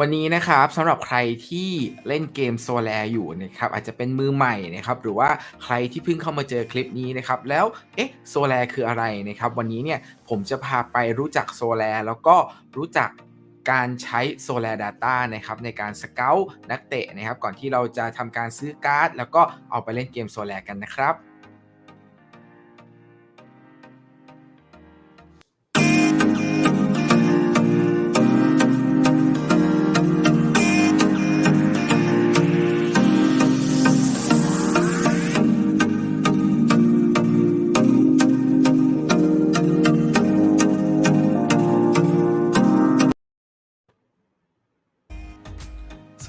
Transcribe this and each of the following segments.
วันนี้นะครับสำหรับใครที่เล่นเกม Solare อยู่นะครับอาจจะเป็นมือใหม่นะครับหรือว่าใครที่เพิ่งเข้ามาเจอคลิปนี้นะครับแล้วเอ๊ะ Solare คืออะไรนะครับวันนี้เนี่ยผมจะพาไปรู้จัก Solare แล้วก็รู้จักการใช้ Solar Data นะครับในการสเกลนักเตะนะครับก่อนที่เราจะทำการซื้อการ์ด แล้วก็เอาไปเล่นเกม Solare กันนะครับ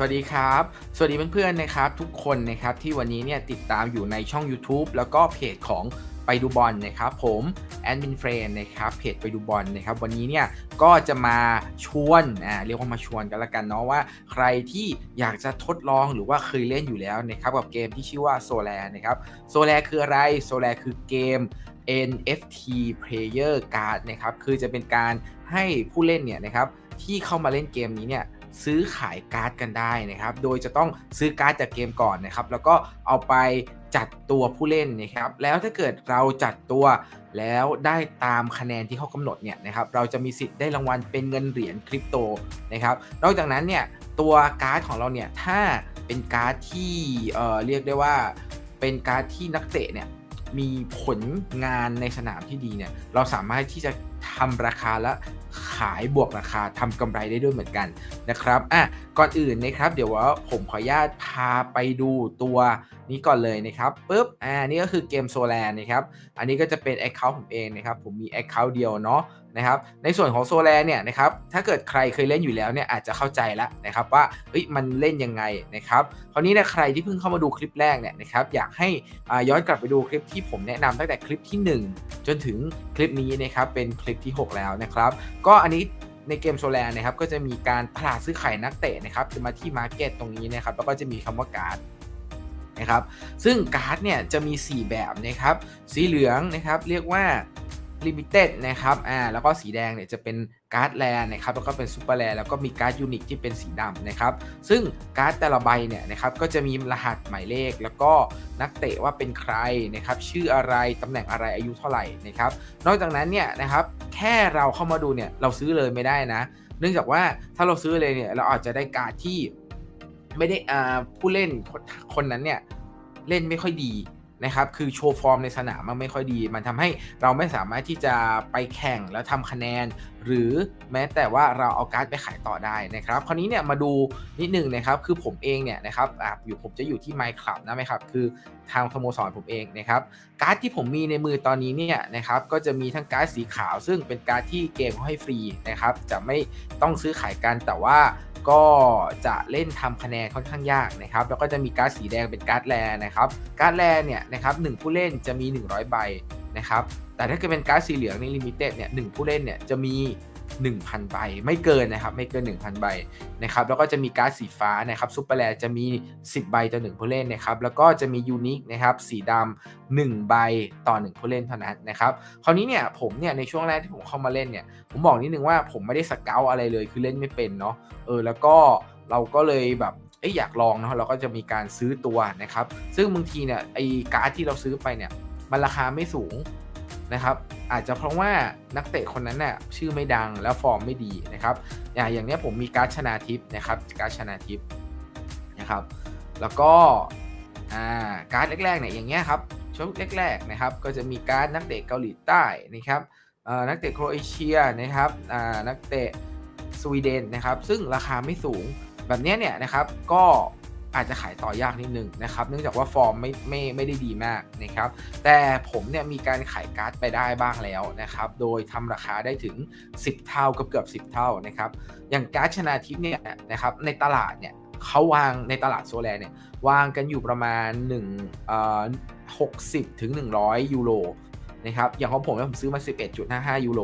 วัสดีครับ สวัสดีเพื่อนๆนะครับ ทุกคนนะครับที่วันนี้เนี่ยติดตามอยู่ในช่อง YouTube แล้วก็เพจของไปดูบอลนะครับผมแอนบินเฟรนนะครับเพจไปดูบอลนะครับวันนี้เนี่ยก็จะมาชวนอ่าเรียกว่ามาชวนกันละกันเนาะว่า ใครที่อยากจะทดลองหรือว่าเคยเล่นอยู่แล้วนะครับกับเกมที่ชื่อว่า Solare นะครับ Solare คืออะไร Solare คือเกม NFT Player Card นะครับคือจะเป็นการให้ผู้เล่นเนี่ยนะครับที่เข้ามาเล่นเกมนี้เนี่ย ซื้อขายการ์ดกันได้นะครับ โดยจะต้องซื้อการ์ดจากเกมก่อนนะครับ แล้วก็เอาไปจัดตัวผู้เล่นนะครับ แล้วถ้าเกิดเราจัดตัวแล้วได้ตามคะแนนที่เขากำหนดเนี่ยนะครับ เราจะมีสิทธิ์ได้รางวัลเป็นเงินเหรียญคริปโตนะครับ นอกจากนั้นเนี่ยตัวการ์ดของเราเนี่ยถ้าเป็นการ์ดที่เอ่อเรียกได้ว่าเป็นการ์ดที่นักเตะเนี่ย มีผลงานในสนามที่ดีเนี่ย เราสามารถที่จะทำราคาและขายบวกราคาทำกำไรได้ด้วยเหมือนกันนะครับอะก่อนอื่นนะครับ เดี๋ยวว่าผมขออนุญาตพาไปดูตัว นี้ก่อนเลยนะครับปุ๊บอ่านี่ก็คือเกมโซแลนนะครับอันนี้ก็จะเป็น Account ผมเองนะครับผมมี Account เดียวเนาะนะครับในส่วนของโซแลนเนี่ยนะครับถ้าเกิดใครเคยเล่นอยู่แล้วเนี่ยอาจจะเข้าใจแล้วนะครับว่าเฮ้ยมันเล่นยังไงนะครับคราวนี้นะใครที่เพิ่งเข้ามาดูคลิปแรกเนี่ยนะครับอยากให้ย้อนกลับไปดูคลิปที่ผมแนะนำตั้งแต่คลิปที่ 1 จนถึงคลิปนี้นะครับเป็นคลิปที่ 6 แล้วนะครับก็อันนี้ในเกมโซแลนนะครับก็จะมีการตลาดซื้อขายนักเตะนะครับจะมาที่มาร์เก็ตตรงนี้นะครับแล้วก็จะมีคำว่าการ์ด นะครับ ซึ่งการ์ดเนี่ยจะมี 4 แบบนะครับ สีเหลืองนะครับเรียกว่า Limited นะครับอ่าแล้วก็สีแดงเนี่ยจะเป็นการ์ดแลนนะครับแล้วก็เป็นซูเปอร์แลนแล้วก็มีการ์ดยูนิคที่เป็นสีดำนะครับ ซึ่งการ์ดแต่ละใบเนี่ยนะครับก็จะมีรหัสหมายเลข แล้วก็นักเตะว่าเป็นใครนะครับชื่ออะไรตำแหน่งอะไรอายุเท่าไหร่นะครับ นอกจากนั้นเนี่ยนะครับแค่เราเข้ามาดูเนี่ยเราซื้อเลยไม่ได้นะ เนื่องจากว่าถ้าเราซื้อเลยเนี่ยเราอาจจะได้การ์ดที่ ไม่ได้อ่าผู้เล่นคนคนนั้นเนี่ยเล่นไม่ค่อยดีนะครับคือโชว์ฟอร์มในสนามมันไม่ค่อยดี มันทำให้เราไม่สามารถที่จะไปแข่งแล้วทำคะแนน หรือแม้แต่ว่าเราเอาการ์ดไปขายต่อได้นะครับ คราวนี้เนี่ยมาดูนิดนึงนะครับคือผมเองเนี่ยนะครับออยู่ผมจะอยู่ที่ไมค์คลับนะไหมครับคือทางสโมสรผมเองนะครับการ์ดที่ผมมีในมือตอนนี้เนี่ยนะครับก็จะมีทั้งการ์ดสีขาว ซึ่งเป็นการ์ดที่เกมเขาให้ฟรีนะครับจะไม่ต้องซื้อขายกันแต่ว่า ก็จะเล่นทำคะแนนค่อนข้างยากนะครับแล้วก็จะมีการ์ดสีแดงเป็นการ์ดแรนะครับการ์ดแรเนี่ยนะครับหผู้เล่นจะมี 100 ใบนะครับแต่ถ้าเกิดเป็นการ์ดสีเหลืองในลิมิเต็ดเนี่ยหผู้เล่นเนี่ยจะมี 1,000 ใบ ไม่เกินนะครับ ไม่เกิน 1,000 ใบนะครับ แล้วก็จะมีการ์ดสีฟ้านะครับซูเปอร์แลจะมี 10 ใบต่อ1ผู้เล่นนะครับ แล้วก็จะมียูนิคนะครับสีดำ1ใบต่อ1ผู้เล่นเท่านั้นนะครับ คราวนี้เนี่ยผมเนี่ยในช่วงแรกที่ผมเข้ามาเล่นเนี่ย ผมบอกนิดนึงว่าผมไม่ได้สเกลอะไรเลยคือเล่นไม่เป็นเนาะ เออ แล้วก็เราก็เลยแบบเอ้ยอยากลองเนาะเราก็จะมีการซื้อตัวนะครับ ซึ่งบางทีเนี่ยไอการ์ดที่เราซื้อไปเนี่ยมันราคาไม่สูง นะครับอาจจะเพราะว่านักเตะคนนั้นน่ะชื่อไม่ดังแล้วฟอร์มไม่ดีนะครับอย่างอย่างนี้ผมมีการ์ดชนาทิพย์นะครับการ์ดชนาทิพย์นะครับแล้วก็การ์ดแรกๆเนี่ยอย่างเงี้ยครับชุดแรกๆนะครับก็จะมีการ์ดนักเตะเกาหลีใต้นะครับนักเตะโครเอเชียนะครับนักเตะสวีเดนนะครับซึ่งราคาไม่สูงแบบนี้เนี่ยนะครับก็ อาจจะขายต่อยากนิดนึงนะครับเนื่องจากว่าฟอร์มไม่ไม่ไม่ได้ดีมากนะครับแต่ผมเนี่ยมีการขายการ์ดไปได้บ้างแล้วนะครับโดยทำราคาได้ถึง 10 เท่ากับเกือบ 10 เท่านะครับอย่างการ์ดชนาทิพย์เนี่ยนะครับในตลาดเนี่ยเขาวางในตลาดโซแลเนี่ยวางกันอยู่ประมาณ1เอ่อ60ถึง100 ยูโรนะครับอย่างของผมผมซื้อมา 11.55 ยูโร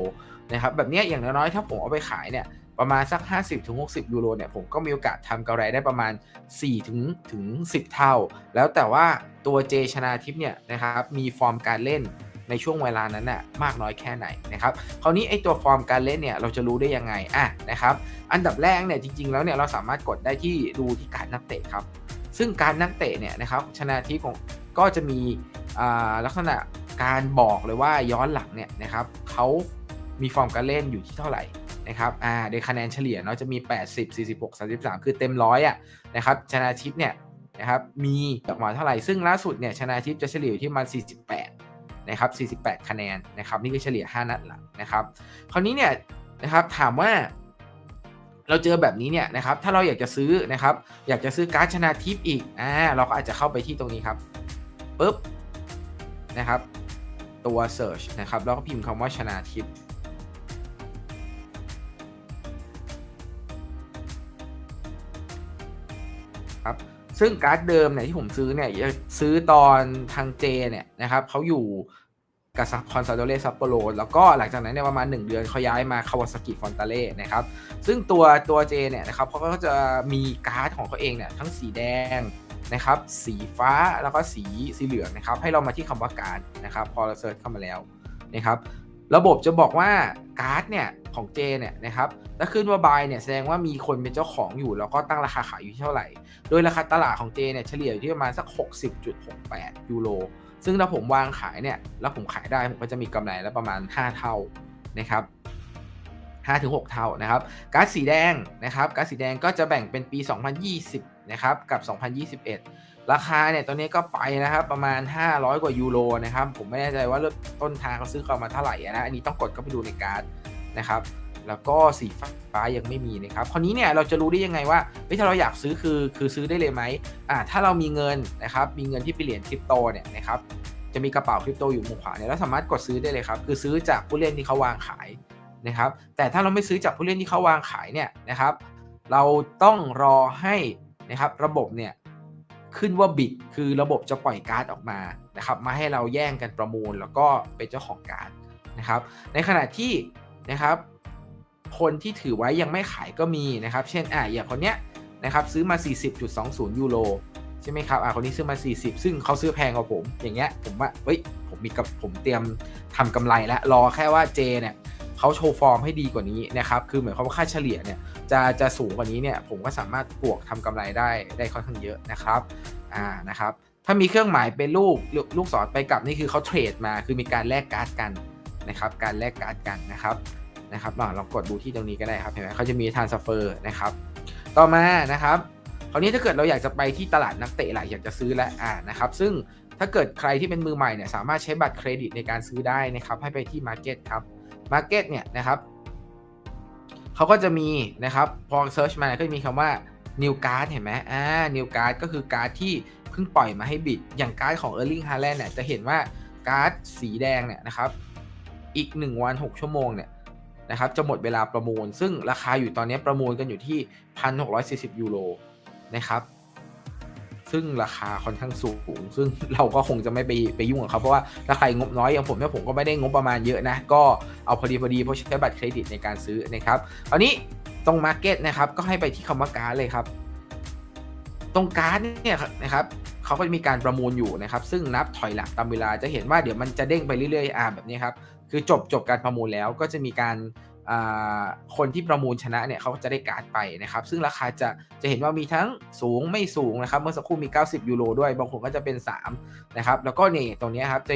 นะครับแบบนี้อย่างน้อยๆถ้าผมเอาไปขายเนี่ย ประมาณสัก 50-60 ยูโรเนี่ยผมก็มีโอกาสทำกำไรได้ประมาณ 4 ถึงถึง 10 เท่า แล้วแต่ว่าตัวเจชนาทิพย์เนี่ยนะครับมีฟอร์มการเล่นในช่วงเวลานั้นน่ะมากน้อยแค่ไหนนะครับคราวนี้ไอตัวฟอร์มการเล่นเนี่ยเราจะรู้ได้ยังไงอะนะครับอันดับแรกเนี่ยจริง ๆ แล้วเนี่ยเราสามารถกดได้ที่ดูที่การนักเตะครับซึ่งการนักเตะเนี่ยนะครับชนะทิพย์ของก็จะมีลักษณะการบอกเลยว่าย้อนหลังเนี่ยนะครับเขามีฟอร์มการเล่นอยู่ที่เท่าไหร่ นะครับอ่าโดยคะแนนเฉลี่ยเนาะจะมี 80 46 33 คือเต็มร้อยอะนะครับชนะทิพย์เนี่ยนะครับมีออกมาเท่าไหร่ ซึ่งล่าสุดเนี่ยชนะทิพย์จะเฉลี่ยอยู่ที่มัน48นะครับ48 คะแนนนะครับนี่คือเฉลี่ย 5 นัดหลังนะครับคราวนี้เนี่ยนะครับถามว่าเราเจอแบบนี้เนี่ยนะครับถ้าเราอยากจะซื้อนะครับอยากจะซื้อการ์ดชนะทิพย์อีกอ่าเราก็อาจจะเข้าไปที่ตรงนี้ครับปุ๊บนะครับตัว search นะครับแล้วก็พิมพ์คำว่าชนะทิพย์ ซึ่งการ์ดเดิมเนี่ยที่ผมซื้อเนี่ยซื้อตอนทางเจเนี่ยนะครับเขาอยู่กับคอนซาโดเรซัปโปโรแล้วก็หลังจากนั้นเนี่ยประมาณ 1 เดือนเขาย้ายมาคาวาซากิฟอนตาเล่นะครับซึ่งตัวตัวเจเนี่ยนะครับเขาก็จะมีการ์ดของเขาเองเนี่ยทั้งสีแดงนะครับสีฟ้าแล้วก็สีสีเหลืองนะครับให้เรามาที่คำว่าการ์ดนะครับพอเราเซิร์ชเข้ามาแล้วนะครับ ระบบจะบอกว่าการ์ดเนี่ยของเจเนี่ยนะครับถ้าขึ้นว่าบายเนี่ยแสดงว่ามีคนเป็นเจ้าของอยู่ แล้วก็ตั้งราคาขายอยู่ที่เท่าไหร่ โดยราคาตลาดของเจเนี่ยเฉลี่ยอยู่ที่ประมาณสัก 60.68 ยูโร ซึ่งถ้าผมวางขายเนี่ยแล้วผมขายได้ผมก็จะมีกำไรแล้วประมาณ 5 เท่านะครับ5ถึง6เท่านะครับก๊าซสีแดงนะครับก๊าซสีแดงก็จะแบ่งเป็นปี 2020นะครับกับ 2021 ราคาเนี่ยตอนนี้ก็ไปนะครับประมาณ 500 กว่ายูโรนะครับผมไม่แน่ใจว่าต้นทางเขาซื้อเข้ามาเท่าไหร่นะอันนี้ต้องกดเข้าไปดูในการ์ดนะครับแล้วก็สีฟ้ายังไม่มีนะครับคราวนี้เนี่ยเราจะรู้ได้ยังไงว่าถ้าเราอยากซื้อคือคือซื้อได้เลยไหมอ่าถ้าเรามีเงินนะครับมีเงินที่ไปเหรียญคริปโตเนี่ยนะครับจะมีกระเป๋าคริปโตอยู่มุมขวาเนี่ยเราสามารถกดซื้อได้เลยครับคือซื้อจากผู้เล่นที่เขาวางขายนะครับแต่ถ้าเราไม่ซื้อจากผู้เล่นที่เขาวางขายเนี่ยนะครับเราต้องรอให้นะครับระบบเนี่ย ขึ้นว่าบิดคือระบบจะปล่อยการ์ดออกมานะครับมาให้เราแย่งกันประมูลแล้วก็เป็นเจ้าของการ์ดนะครับ ในขณะที่นะครับคนที่ถือไว้ยังไม่ขายก็มีนะครับ เช่นอะอย่างคนเนี้ยนะครับซื้อมา 40.20 ยูโรใช่ไหมครับอะคนนี้ซื้อมา 40 ซึ่งเขาซื้อแพงกว่าผม อย่างเงี้ยผมว่าเฮ้ยผมมีกับผมเตรียมทำกำไรแล้วรอแค่ว่าเจเนี่ย เขาโชว์ฟอร์มให้ดีกว่านี้นะครับคือเหมือนเขาค่าเฉลี่ยเนี่ยจะจะสูงกว่านี้เนี่ยผมก็สามารถบวกทำกำไรได้ได้ค่อนข้างเยอะนะครับอ่านะครับถ้ามีเครื่องหมายเป็นลูกลูกศรไปกลับนี่คือเขาเทรดมาคือมีการแลกการ์ดกันนะครับการแลกการ์ดกันนะครับนะครับลองกดดูที่ตรงนี้ก็ได้ครับเห็นไหมเขาจะมีทานสเฟอร์นะครับต่อมานะครับคราวนี้ถ้าเกิดเราอยากจะไปที่ตลาดนักเตะหละอยากจะซื้อและอ่านะครับซึ่งถ้าเกิดใครที่เป็นมือใหม่เนี่ยสามารถใช้บัตรเครดิตในการซื้อได้นะครับให้ไปที่ Market ครับ Market เนี่ยนะครับเขาก็จะมีนะครับพอเซิร์ชมาก็จะมีคำว่า New Card เห็นไหมอ่า New Card ก็คือการ์ดที่เพิ่งปล่อยมาให้บิด อย่างการ์ดของ Erling Haaland เนี่ยจะเห็นว่าการ์ดสีแดงเนี่ยนะครับอีก 1 วัน 6 ชั่วโมงเนี่ยนะครับจะหมดเวลาประมูล ซึ่งราคาอยู่ตอนนี้ประมูลกันอยู่ที่ 1,640 ยูโรนะครับ ซึ่งราคาค่อนข้างสูง ซึ่งเราก็คงจะไม่ไปไปยุ่งกับเขาเพราะว่าถ้าใครงบน้อยอย่างผมเนี่ยผมก็ไม่ได้งบประมาณเยอะนะ ก็เอาพอดีพอดีเพราะใช้บัตรเครดิตในการซื้อนะครับคราวนี้ตรงมาร์เก็ตนะครับก็ให้ไปที่คำว่าการ์ดเลยครับ ตรงการ์ดเนี่ยนะครับเขาก็จะมีการประมูลอยู่นะครับ ซึ่งนับถอยหลังตามเวลาจะเห็นว่าเดี๋ยวมันจะเด้งไปเรื่อยๆอ่าแบบนี้ครับคือจบจบการประมูลแล้วก็จะมีการ คนที่ประมูลชนะเนี่ยเขาจะได้การ์ดไปนะครับ ซึ่งราคาจะจะเห็นว่ามีทั้งสูงไม่สูงนะครับ เมื่อสักครู่มี 90 ยูโรด้วย บางคนก็จะเป็น 3 นะครับ แล้วก็นี่ตรงนี้ครับจะ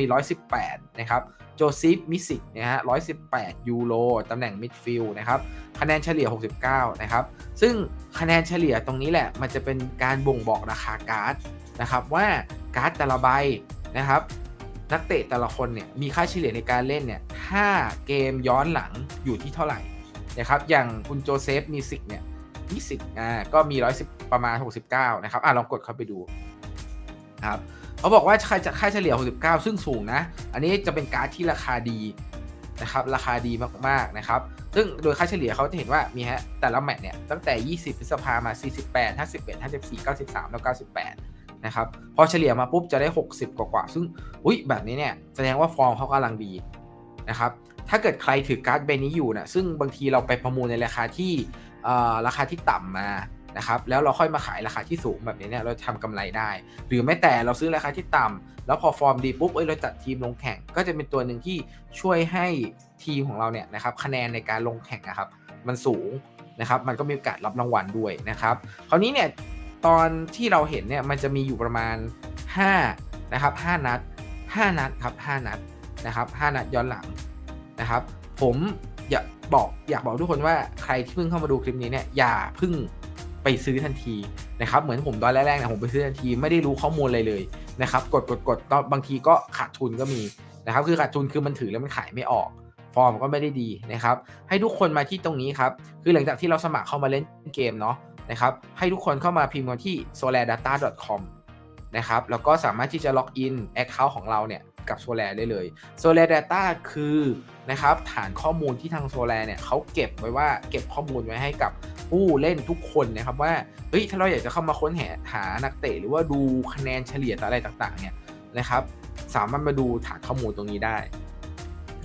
118 นะครับ โจซิฟมิสิกนะฮะ118 ยูโรตำแหน่งมิดฟิลด์นะครับ คะแนนเฉลี่ย 69 นะครับ ซึ่งคะแนนเฉลี่ยตรงนี้แหละ มันจะเป็นการบ่งบอกราคาการ์ดนะครับว่าการ์ดแต่ละใบนะครับ นักเตะแต่ละคนเนี่ยมีค่าเฉลี่ยในการเล่นเนี่ยถ้าเกมย้อนหลังอยู่ที่เท่าไหร่นะครับอย่างคุณโจเซฟมีสิกเนี่ยมีสิกอ่าก็มีร้อยสิบประมาณ69นะครับอ่าลองกดเข้าไปดูครับเขาบอกว่าค่าค่าเฉลี่ย69ซึ่งสูงนะ อันนี้จะเป็นการ์ดที่ราคาดีนะครับราคาดีมากๆนะครับ ซึ่งโดยค่าเฉลี่ยเขาจะเห็นว่ามีฮะแต่ละแมตช์เนี่ยตั้งแต่ 20 พฤษภามา 48 51 54 93 แล้ว 98 นะครับพอเฉลี่ยมาปุ๊บจะได้ 60 กว่าๆซึ่งอุ้ยแบบนี้เนี่ยแสดงว่าฟอร์มเขากำลังดีนะครับถ้าเกิดใครถือการ์ดใบนี้อยู่นะซึ่งบางทีเราไปประมูลในราคาที่ราคาที่ต่ำมานะครับแล้วเราค่อยมาขายราคาที่สูงแบบนี้เนี่ยเราทำกำไรได้ หรือแม้แต่เราซื้อราคาที่ต่ำแล้วพอฟอร์มดีปุ๊บเอ้ยเราจัดทีมลงแข่ง ก็จะเป็นตัวหนึ่งที่ช่วยให้ทีมของเราเนี่ยนะครับคะแนนในการลงแข่งนะครับมันสูงนะครับมันก็มีโอกาสรับรางวัลด้วยนะครับคราวนี้เนี่ย ตอนที่เราเห็นเนี่ยมันจะมีอยู่ประมาณ5นะครับ5นัด 5 นัดครับ5นัดนะครับ5นัดย้อนหลังนะครับ ผมอยากบอกอยากบอกทุกคนว่าใครที่เพิ่งเข้ามาดูคลิปนี้เนี่ยอย่าเพิ่งไปซื้อทันทีนะครับเหมือนผมตอนแรกๆเนี่ยผมไปซื้อทันทีไม่ได้รู้ข้อมูลอะไรเลยนะครับกดกดกดตอนบางทีก็ขาดทุนก็มีนะครับคือขาดทุนคือมันถือแล้วมันขายไม่ออก ฟอร์มก็ไม่ได้ดีนะครับให้ทุกคนมาที่ตรงนี้ครับคือหลังจากที่เราสมัครเข้ามาเล่นเกมเนาะ นะครับ ให้ทุกคนเข้ามาพิมพ์กันที่ solaredata.com นะครับ แล้วก็สามารถที่จะล็อกอิน Account ของเราเนี่ยกับ Solar ได้เลย Solar Data คือนะครับฐานข้อมูลที่ทาง Solar เนี่ยเขาเก็บไว้ว่าเก็บข้อมูลไว้ให้กับผู้เล่นทุกคนนะครับว่าเฮ้ยถ้าเราอยากจะเข้ามาค้นหาหานักเตะหรือว่าดูคะแนนเฉลี่ยอะไรต่างๆเนี่ยนะครับสามารถมาดูฐานข้อมูลตรงนี้ได้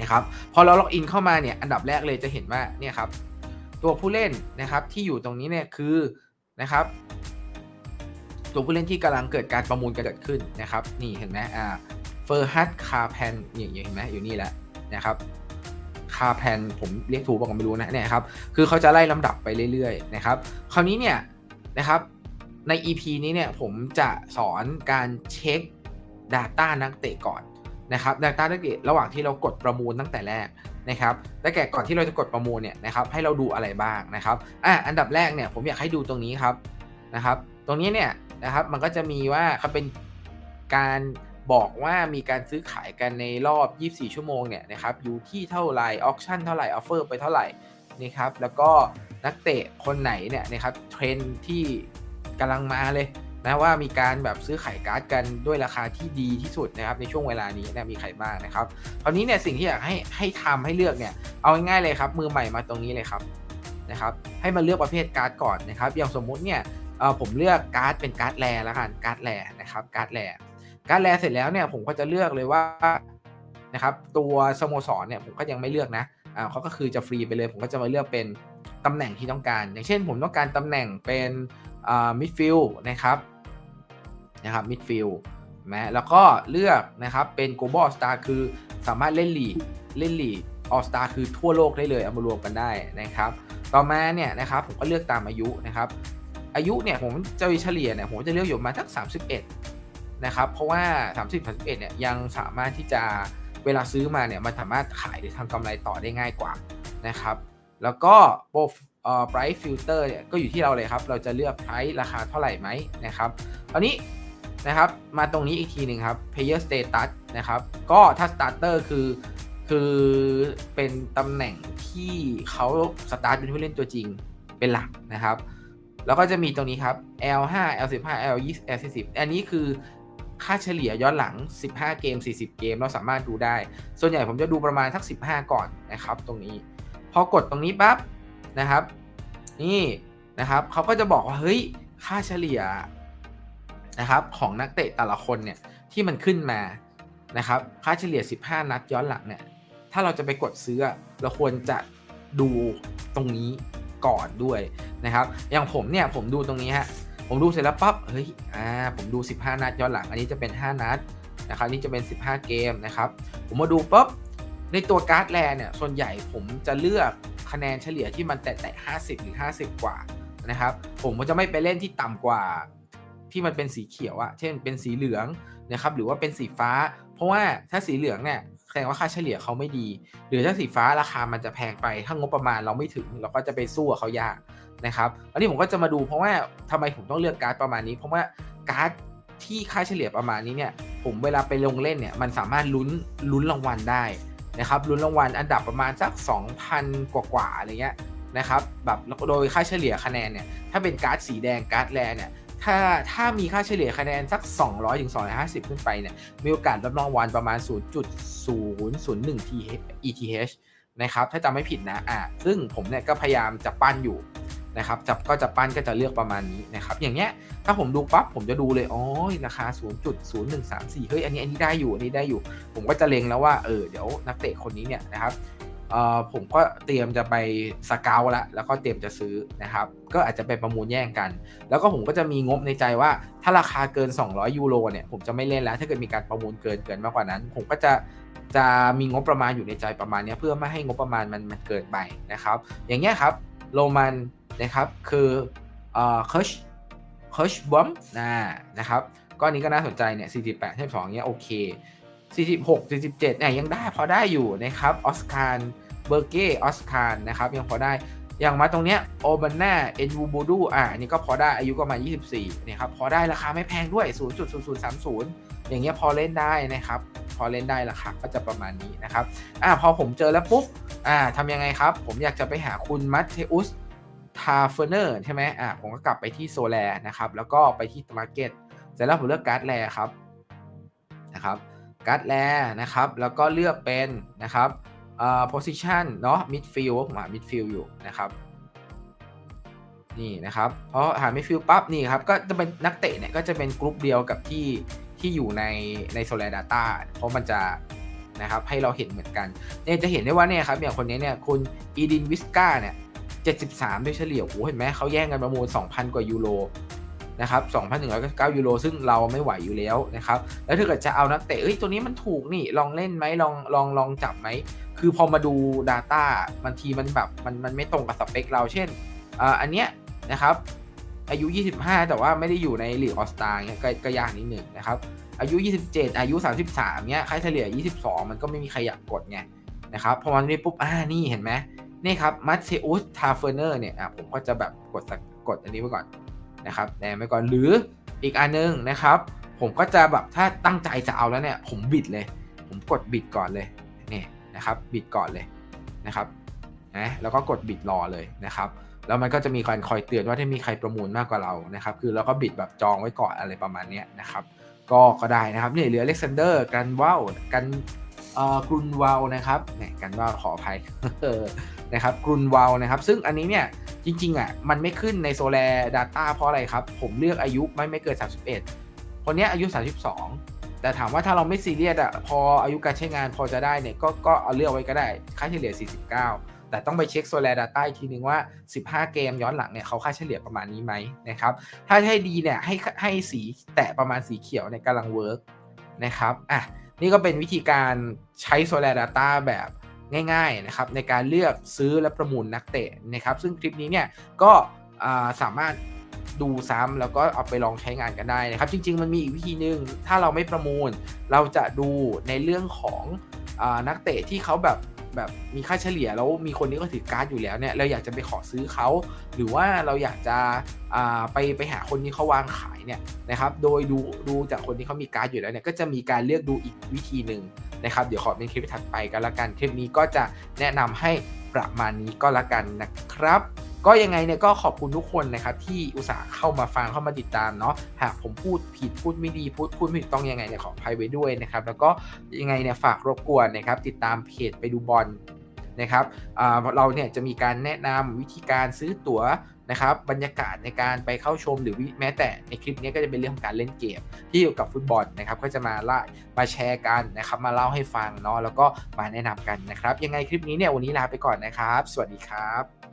นะครับพอเราล็อกอินเข้ามาเนี่ยอันดับแรกเลยจะเห็นว่าเนี่ยครับ ตัวผู้เล่นนะครับที่อยู่ตรงนี้เนี่ยคือนะครับ ตัวผู้เล่นที่กำลังเกิดการประมูลเกิดขึ้นนะครับ นี่เห็นไหมอ่าเฟอร์ฮัตคาแพนนี่เห็นไหมอยู่นี่แหละนะครับคาแพนผมเรียกถูกบอกไม่รู้นะเนี่ยครับคือเขาจะไล่ลำดับไปเรื่อยๆนะครับ คราวนี้เนี่ยนะครับใน EP นี้เนี่ยผมจะสอนการเช็ค Data นักเตะก่อนนะครับ Data นักเตะระหว่างที่เรากดประมูลตั้งแต่แรก นะครับแต่แก่ก่อนที่เราจะกดประมูลเนี่ยนะครับให้เราดูอะไรบ้างนะครับอะอันดับแรกเนี่ยผมอยากให้ดูตรงนี้ครับนะครับ ตรงนี้เนี่ยนะครับมันก็จะมีว่าเขาเป็นการบอกว่ามีการซื้อขายกันในรอบ 24 ชั่วโมงเนี่ยนะครับอยู่ที่เท่าไหร่ออคชั่นเท่าไหร่ออฟเฟอร์ไปเท่าไหร่นะครับแล้วก็นักเตะคนไหนเนี่ยนะครับเทรนที่กำลังมาเลย นะว่ามีการแบบซื้อขายการ์ดกันด้วยราคาที่ดีที่สุดนะครับในช่วงเวลานี้นะมีใครบ้างนะครับคราวนี้เนี่ยสิ่งที่อยากให้ให้ทำให้เลือกเนี่ยเอาง่ายๆเลยครับ มือใหม่มาตรงนี้เลยครับนะครับให้มาเลือกประเภทการ์ดก่อนนะครับอย่างสมมุติเนี่ยผมเลือกการ์ดเป็นการ์ดแรแล้วกันการ์ดแร่นะครับการ์ดแร่การ์ดแร่เสร็จแล้วเนี่ยผมก็จะเลือกเลยว่านะครับตัวสโมสรเนี่ยผมก็ยังไม่เลือกนะเขาก็คือจะฟรีไปเลย ผมก็จะมาเลือกเป็นตำแหน่งที่ต้องการ อย่างเช่นผมต้องการตำแหน่งเป็นมิดฟิลด์นะครับ นะครับมิดฟิลด์นะแล้วก็เลือกนะครับเป็น global star คือสามารถเล่นลีกเล่นลีกออสตาคือทั่วโลกได้เลยเอามารวมกันได้นะครับ ต่อมาเนี่ยนะครับผมก็เลือกตามอายุนะครับ อายุเนี่ยผมจะเฉลี่ยเนี่ยผมจะเลือกอยู่มาทัก31 นะครับ เพราะว่า 30 31เนี่ยยังสามารถที่จะเวลาซื้อมาเนี่ยมันสามารถขายหรือทำกำไรต่อได้ง่ายกว่านะครับ แล้วก็โปรเอ่อ price filter เนี่ยก็อยู่ที่เราเลยครับ เราจะเลือก price ราคาเท่าไหร่ไหมนะครับตอนนี้ นะครับ มาตรงนี้อีกทีหนึ่งครับ player status นะครับ ก็ถ้า starter คือคือเป็นตำแหน่งที่เขาสตาร์ทเป็นผู้เล่นตัวจริงเป็นหลักนะครับ แล้วก็จะมีตรงนี้ครับ L5 L15 L20 L40 อันนี้คือค่าเฉลี่ยย้อนหลัง 15 เกม 40 เกม เราสามารถดูได้ ส่วนใหญ่ผมจะดูประมาณทัก 15 ก่อนนะครับ ตรงนี้ พอกดตรงนี้ปั๊บนะครับ นี่นะครับเขาก็จะบอกว่าเฮ้ยค่าเฉลี่ย นะครับของนักเตะแต่ละคนเนี่ยที่มันขึ้นมานะครับค่าเฉลี่ย 15 นัดย้อนหลังเนี่ยถ้าเราจะไปกดซื้อเราควรจะดูตรงนี้ก่อนด้วยนะครับอย่างผมเนี่ยผมดูตรงนี้ฮะผมดูเสร็จแล้วปั๊บเฮ้ยอ่าผมดู 15 นัดย้อนหลัง อันนี้จะเป็น 5 นัดนะครับนี่จะเป็น 15 เกมนะครับผมมาดูปุ๊บในตัวการ์ดแลเนี่ยส่วนใหญ่ผมจะเลือกคะแนนเฉลี่ยที่มันแตะๆ50 หรือ 50 กว่านะครับผมก็จะไม่ไปเล่นที่ต่ำกว่า ที่มันเป็นสีเขียวอะเช่นเป็นสีเหลืองนะครับหรือว่าเป็นสีฟ้า เพราะว่าถ้าสีเหลืองเนี่ยแสดงว่าค่าเฉลี่ยเขาไม่ดี หรือถ้าสีฟ้าราคามันจะแพงไป ถ้างบประมาณเราไม่ถึง เราก็จะไปสู้กับเขายากนะครับอันนี้ผมก็จะมาดูเพราะว่าทำไมผมต้องเลือกการ์ดประมาณนี้ เพราะว่าการ์ดที่ค่าเฉลี่ยประมาณนี้เนี่ยผมเวลาไปลงเล่นเนี่ยมันสามารถลุ้นลุ้นรางวัลได้นะครับลุ้นรางวัลอันดับประมาณสัก 2,000 กว่ากว่าอะไรเงี้ยนะครับแบบโดยค่าเฉลี่ยคะแนนเนี่ยถ้าเป็นการ์ดสีแดงการ์ดแรเนี่ย ถ้าถ้ามีค่าเฉลี่ยคะแนนสัก 200ถึง250 ขึ้นไปเนี่ย มีโอกาสรับรางวัลประมาณ 0.001 ETH นะครับ ถ้าจำไม่ผิดนะ อ่าซึ่งผมเนี่ยก็พยายามจะปั้นอยู่นะครับจะก็จะปั้นก็จะเลือกประมาณนี้นะครับ อย่างเงี้ย ถ้าผมดูปั๊บผมจะดูเลยอ๋อราคา 0.0134 เฮ้ย อันนี้ อันนี้ได้อยู่ อันนี้ได้อยู่ ผมก็จะเล็งแล้วว่า เออ เดี๋ยวนักเตะคนนี้เนี่ยนะครับ ผมก็เตรียมจะไปสเกลแล้วแล้วก็เตรียมจะซื้อนะครับ ก็อาจจะไปประมูลแย่งกัน แล้วก็ผมก็จะมีงบในใจว่า ถ้าราคาเกิน 200 ยูโรเนี่ยผมจะไม่เล่นแล้ว ถ้าเกิดมีการประมูลเกินเกินมากกว่านั้น ผมก็จะจะมีงบประมาณอยู่ในใจประมาณนี้เพื่อไม่ให้งบประมาณมันมันเกินไปนะครับ อย่างเงี้ยครับโรมันนะครับคือเอ่อเคิร์ชเคิร์ชบอมนะนะครับก็อันนี้ก็น่าสนใจเนี่ย48 52เนี้ยโอเค 46 47เนี่ยยังได้พอได้อยู่นะครับออสการ์เบอร์เก้ออสการ์นะครับยังพอได้อย่างมาตรงเนี้ยโอบันน่าเอ็นวูบูดูอะอันนี้ก็พอได้อายุก็มา 24เนี่ยครับพอได้ราคาไม่แพงด้วย 0.0030 อย่างเงี้ยพอเล่นได้นะครับพอเล่นได้ราคาก็จะประมาณนี้นะครับอะพอผมเจอแล้วปุ๊บอ่าทำยังไงครับ ผมอยากจะไปหาคุณมัตเทอุสทาเฟเนอร์ใช่ไหมอะผมก็กลับไปที่โซแลนะครับแล้วก็ไปที่มาร์เก็ตเสร็จแล้วผมเลือกการ์ดแลครับนะครับ การ์ดแลนะครับ แล้วก็เลือกเป็นนะครับเอ่อ position เนาะ midfield ผมหา midfield อยู่นะครับนี่นะครับเพราะหา midfield ปั๊บนี่ครับก็จะเป็นนักเตะเนี่ยก็จะเป็นกลุ่มเดียวกับที่ที่อยู่ในใน Solar Data เพราะมันจะนะครับให้เราเห็นเหมือนกันเนี่ยจะเห็นได้ว่าเนี่ยครับอย่างคนนี้เนี่ยคุณอีดินวิสกาเนี่ย73 ด้วยเฉลี่ยโอ้โหเห็นไหมเขาแย่งกันประมูล 2,000 กว่ายูโร นะครับ2,199ยูโรซึ่งเราไม่ไหวอยู่แล้วนะครับ แล้วถ้าเกิดจะเอานักเตะเอ้ยตัวนี้มันถูกนี่ลองเล่นไหมลองลองลองจับไหม คือพอมาดู Data บางทีมันแบบมันมันไม่ตรงกับสเปคเราเช่นอ่าอันเนี้ยนะครับอายุ 25 แต่ว่าไม่ได้อยู่ในลีกออสตาเงี้ยก็ก็ยากนิดหนึ่งนะครับ อายุ 27 อายุ 33เงี้ยค่าเฉลี่ย 22 มันก็ไม่มีใครอยากกดไงนะครับพอมันนี้ปุ๊บอ่านี่เห็นไหมนี่ครับมัตเซอุสทาเฟอร์เนอร์เนี่ยอะผมก็จะแบบกดกกดอันนี้ไว้ก่อน นะครับแนมไปก่อนหรืออีกอันนึงนะครับ ผมก็จะแบบถ้าตั้งใจจะเอาแล้วเนี่ย ผมบิดเลย ผมกดบิดก่อนเลยนี่นะครับบิดก่อนเลยนะครับนะแล้วก็กดบิดรอเลยนะครับ แล้วมันก็จะมีการคอยเตือนว่าถ้ามีใครประมูลมากกว่าเรานะครับ คือเราก็บิดแบบจองไว้ก่อนอะไรประมาณนี้นะครับ ก็ก็ได้นะครับนี่เหลืออเล็กซานเดอร์กันว่าวกันเอ่อกรุนวาวนะครับเนี่ยกันว่าวขออภัย นะครับกรุนวาวนะครับ ซึ่งอันนี้เนี่ยจริงๆอะมันไม่ขึ้นในโซแล Data เพราะอะไรครับ ผมเลือกอายุไม่ไม่เกิน 31 คนเนี้ยอายุ 32 แต่ถามว่าถ้าเราไม่ซีเรียสอะพออายุการใช้งานพอจะได้เนี่ยก็ก็เอาเลือกไว้ก็ได้ ค่าเฉลี่ย 49 แต่ต้องไปเช็คโซแล Data อีกทีนึงว่า 15 เกมย้อนหลังเนี่ยเขาค่าเฉลี่ยประมาณนี้ไหมนะครับถ้าให้ดีเนี่ยให้ให้สีแตะประมาณสีเขียวเนี่ยกำลังเวิร์กนะครับอะนี่ก็เป็นวิธีการใช้โซแล Data แบบ ง่ายๆนะครับในการเลือกซื้อและประมูลนักเตะนะครับ ซึ่งคลิปนี้เนี่ยก็สามารถดูซ้ำแล้วก็เอาไปลองใช้งานกันได้นะครับ จริง ๆ มันมีอีกวิธีหนึ่งถ้าเราไม่ประมูล เราจะดูในเรื่องของอนักเตะที่เขาแบบแบบมีค่าเฉลี่ยแล้วมีคนนี้ก็ถือการ์ดอยู่แล้วเนี่ยเราอยากจะไปขอซื้อเขา หรือว่าเราอยากจะไปไปหาคนที่เขาวางขายเนี่ยนะครับ โดยดูดูจากคนที่เขามีการ์ดอยู่แล้วเนี่ยก็จะมีการเลือกดูอีกวิธีหนึ่ง นะครับ เดี๋ยวขอเป็นคลิปถัดไปกันละกัน คลิปนี้ก็จะแนะนำให้ประมาณนี้ก็ล้วกันนะครับก็ยังไงเนี่ยก็ขอบคุณทุกคนนะครับที่อุตส่าห์เข้ามาฟังเข้ามาติดตามเนาะหากผมพูดผิดพูดไม่ดีพูดพูดไม่ถูกต้องยังไงเนี่ยขออภัยไว้ด้วยนะครับแล้วก็ยังไงเนี่ยฝากรบกวนนะครับติดตามเพจไปดูบอลนะครับเราเนี่ยจะมีการแนะนำวิธีการซื้อตั๋ว นะครับบรรยากาศในการไปเข้าชมหรือแม้แต่ในคลิปนี้ก็จะเป็นเรื่องของการเล่นเกมที่เกี่ยวกับฟุตบอลนะครับก็จะมาไล่ามาแชร์กันนะครับมาเล่าให้ฟังเนาะแล้วก็มาแนะนำกันนะครับ ยังไงคลิปนี้เนี่ยวันนี้ลาไปก่อนนะครับ สวัสดีครับ